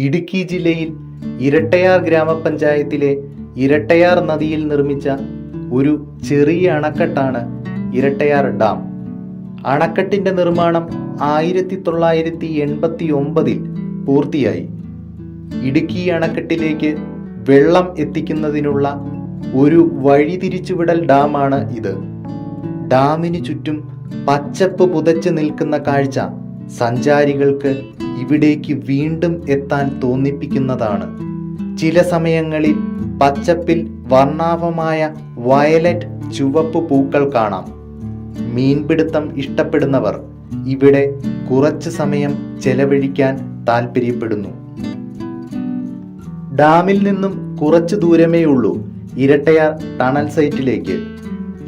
ഇടുക്കി ജില്ലയിൽ ഇരട്ടയാർ ഗ്രാമപഞ്ചായത്തിലെ ഇരട്ടയാർ നദിയിൽ നിർമ്മിച്ച ഒരു ചെറിയ അണക്കെട്ടാണ് ഇരട്ടയാർ ഡാം. അണക്കെട്ടിന്റെ നിർമ്മാണം ആയിരത്തി തൊള്ളായിരത്തി എൺപത്തി ഒമ്പതിൽ പൂർത്തിയായി. ഇടുക്കി അണക്കെട്ടിലേക്ക് വെള്ളം എത്തിക്കുന്നതിനുള്ള ഒരു വഴിതിരിച്ചുവിടൽ ഡാമാണ് ഇത്. ഡാമിന് ചുറ്റും പച്ചപ്പ് പുതച്ചു നിൽക്കുന്ന കാഴ്ച സഞ്ചാരികൾക്ക് ഇവിടേക്ക് വീണ്ടും എത്താൻ തോന്നിപ്പിക്കുന്നതാണ്. ചില സമയങ്ങളിൽ പച്ചപ്പിൽ വർണാഭമായ വയലറ്റ് ചുവപ്പ് പൂക്കൾ കാണാം. മീൻപിടുത്തം ഇഷ്ടപ്പെടുന്നവർ ഇവിടെ കുറച്ച് സമയം ചെലവഴിക്കാൻ താൽപ്പര്യപ്പെടുന്നു ഡാമിൽ നിന്നും കുറച്ച് ദൂരമേ ഉള്ളൂ ഇരട്ടയാർ ടണൽ സൈറ്റിലേക്ക്.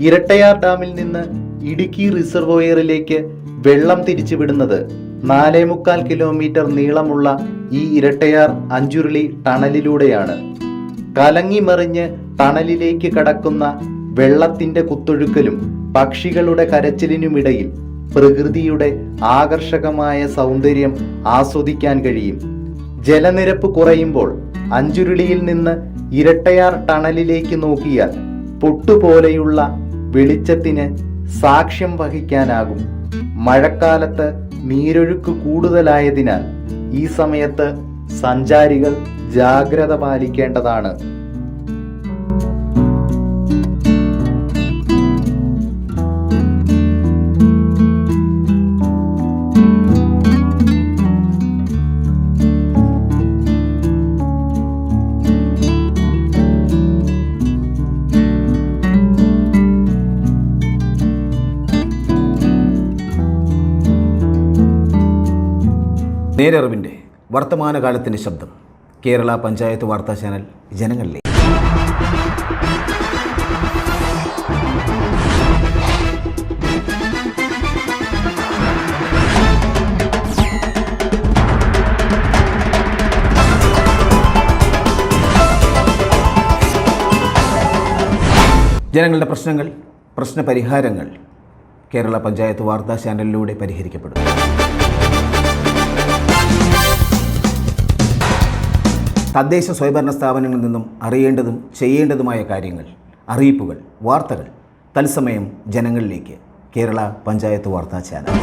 ഇരട്ടയാർ ഡാമിൽ നിന്ന് ഇടുക്കി റിസർവോയറിലേക്ക് വെള്ളം തിരിച്ചുവിടുന്നത് നാലേ മുക്കാൽ കിലോമീറ്റർ നീളമുള്ള ഈ ഇരട്ടയാർ അഞ്ചുരുളി ടണലിലൂടെയാണ്. കലങ്ങി മറിഞ്ഞ് ടണലിലേക്ക് കടക്കുന്ന വെള്ളത്തിന്റെ കുത്തൊഴുക്കലും പക്ഷികളുടെ കരച്ചിലിനുമിടയിൽ പ്രകൃതിയുടെ ആകർഷകമായ സൗന്ദര്യം ആസ്വദിക്കാൻ കഴിയും. ജലനിരപ്പ് കുറയുമ്പോൾ അഞ്ചുരുളിയിൽ നിന്ന് ഇരട്ടയാർ ടണലിലേക്ക് നോക്കിയാൽ പൊട്ടുപോലെയുള്ള വെളിച്ചത്തിന് സാക്ഷ്യം വഹിക്കാനാകും. മഴക്കാലത്ത് നീരൊഴുക്ക് കൂടുതലായതിനാൽ ഈ സമയത്ത് സഞ്ചാരികൾ ജാഗ്രത പാലിക്കേണ്ടതാണ്. നേരറിവിന്റെ വർത്തമാനകാലത്തിന്റെ ശബ്ദം. കേരള പഞ്ചായത്ത് വാർത്താ ചാനൽ ജനങ്ങളിലെ ജനങ്ങളുടെ പ്രശ്നങ്ങൾ പ്രശ്നപരിഹാരങ്ങൾ കേരള പഞ്ചായത്ത് വാർത്താ ചാനലിലൂടെ പരിഹരിക്കപ്പെടും തദ്ദേശ സ്വയംഭരണ സ്ഥാപനങ്ങളിൽ നിന്നും അറിയേണ്ടതും ചെയ്യേണ്ടതുമായ കാര്യങ്ങൾ അറിയിപ്പുകൾ വാർത്തകൾ തത്സമയം ജനങ്ങളിലേക്ക്. കേരള പഞ്ചായത്ത് വാർത്താ ചാനൽ.